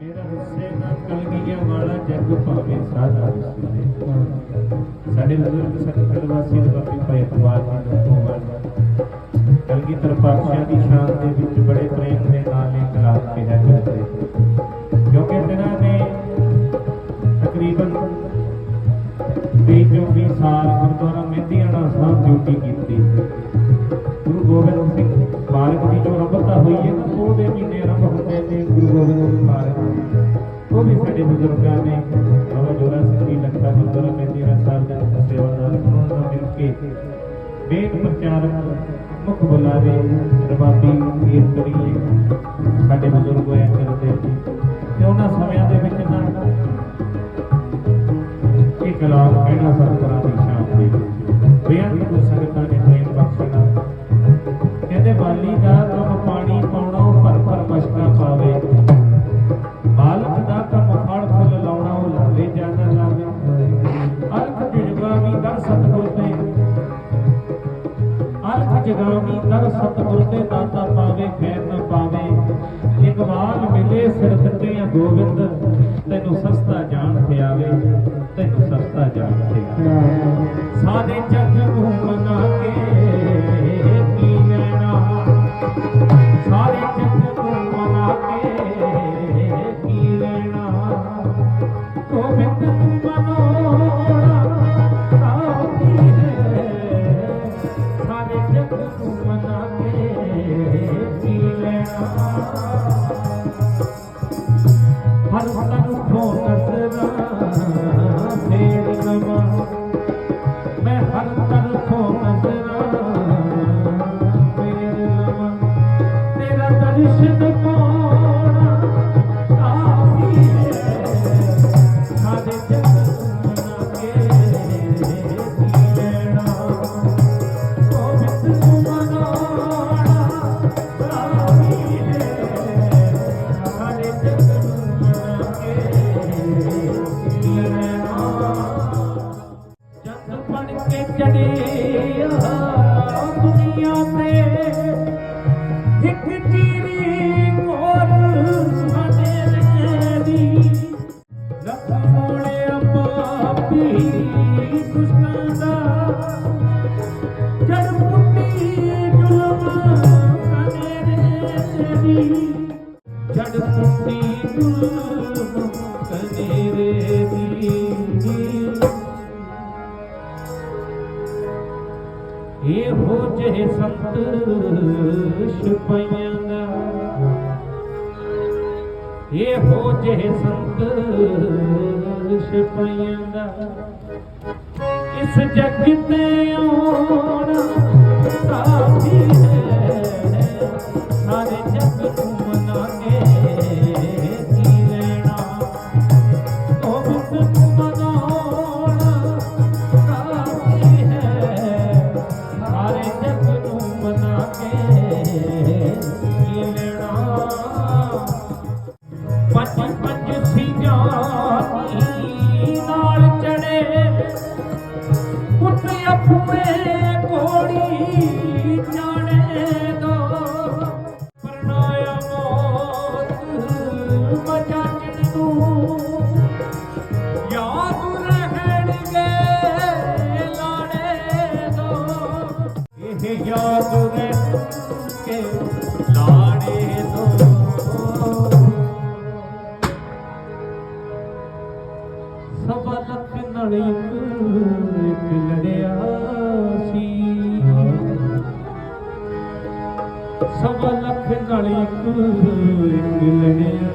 ਮੇਰਾ ਰੁੱਸੇ ਨਾ ਕਲਗੀਆਂ ਵਾਲਾ ਜੱਗ ਭਾਵੇਂ ਸਾਧਾ ਰੁੱਸੇ ਸਾਡੇ ਬਜ਼ੁਰਗ ਸਤਿਗੁਰ ਵਾਸੀ ਬਾਬੇ ਭਾਈ ਅਕਬਾਰ ਜੀ ਨੂੰ ਹੋਵਣ ਕਲਗੀ ਪਾਤਸ਼ਾਹ ਦੀ ਸ਼ਾਨ ਦੇ ਵਿੱਚ ਬੜੇ ਪ੍ਰੇਮ ਦੇ ਨਾਲ ਇਹ ਕਲਾਮ ਕਿਹਾ ਕਰਦੇ ਕਿਉਂਕਿ ਤਿਨਾਂ ਨੇ ਤਕਰੀਬਨ 23 ਸਾਲ ਗੁਰਦੁਆਰਾ ਮਹਿੰਦੀਆਣਾ ਸਾਹਿਬ ਡਿਊਟੀ ਕੀਤੀ। ਗੁਰੂ ਗੋਬਿੰਦ ਸਿੰਘ ਮਾਰਗ ਦੀ ਜੋ ਰੰਭਤਾ ਹੋਈ ਹੈ ਨਾ, ਉਹਦੇ ਮਹੀਨੇ ਆਰੰਭ ਹੁੰਦੇ ਨੇ। ਗੁਰੂ ਉਹ ਵੀ ਸਾਡੇ ਬਜ਼ੁਰਗਾਂ ਨੇ ਬਾਬਾ ਜੋਰਾ ਸਿੰਘ ਜੀ, ਲੱਖਾ ਗੁਰਦੁਆਰਾ ਮਹਿੰਦੀਆਣਾ ਸਾਹਿਬ ਦੇ ਸੇਵਾਦਾਰ ਉਹਨਾਂ ਨਾਲ ਮਿਲ ਕੇ ਵੇਦ ਪ੍ਰਚਾਰਕ ਮੁੱਖ ਬੁਲਾਵੇ ਰਬਾਬੀ ਕੀਰਤਨੀ ਸਾਡੇ ਬਜ਼ੁਰਗ ਹੋਇਆ ਕਰਦੇ ਸੀ ਤੇ ਉਹਨਾਂ ਸਮਿਆਂ ਦੇ ਵਿੱਚ ਨਾ ਇਹ ਕਲਾਮ ਕਹਿਣਾ ਸਤਿਗੁਰਾਂ ਅਰਥ ਜਗਾਵੀ ਸਤਿਗੁਰ ਤੇ ਦਾਤਾ ਪਾਵੇ ਖੈਰ ਨਾ ਪਾਵੇ। ਇਕਬਾਲ ਮਿਲੇ ਸਿਰ ਦਿੱਤਿਆਂ ਗੋਬਿੰਦ ਲੈਣਾ ਹਰ ਤਨ ਖੋ ਨਜ਼ਰਾਂ ਚੜਿਆ ਦੁਨੀਆ ਤੇ ਇੱਕ ਚੀਰੀ ਕੋਲ ਸਾਡੇ ਦੀ ਲੱਖ ਮੋੜੇ ਪਾਪੀ ਦੁਸ਼ਮਣ ਦਾ ਜੜ ਪੁੱਟੀ ਜ਼ੁਲਮ ਕਨੇਰੇ ਦੀ ਜੜ ਪੁੱਟੀ ਜ਼ੁਲਮ ਜਿਹੇ ਸੰਤ ਸਿਪਾਹੀਆਂ ਦਾ। ਹੋ ਜਿਹੇ ਸੰਤ ਸਿਪਾਹੀਆਂ ਦਾ। ਇਸ ਜਗ ਤੇ ਆਉਣਾ ਯਾਦ ਰਹਿਣਗੇ ਲਾੜੇ ਦੋ। ਸਵਾ ਲੱਖ ਨਾਲ ਇੱਕ ਇੱਕ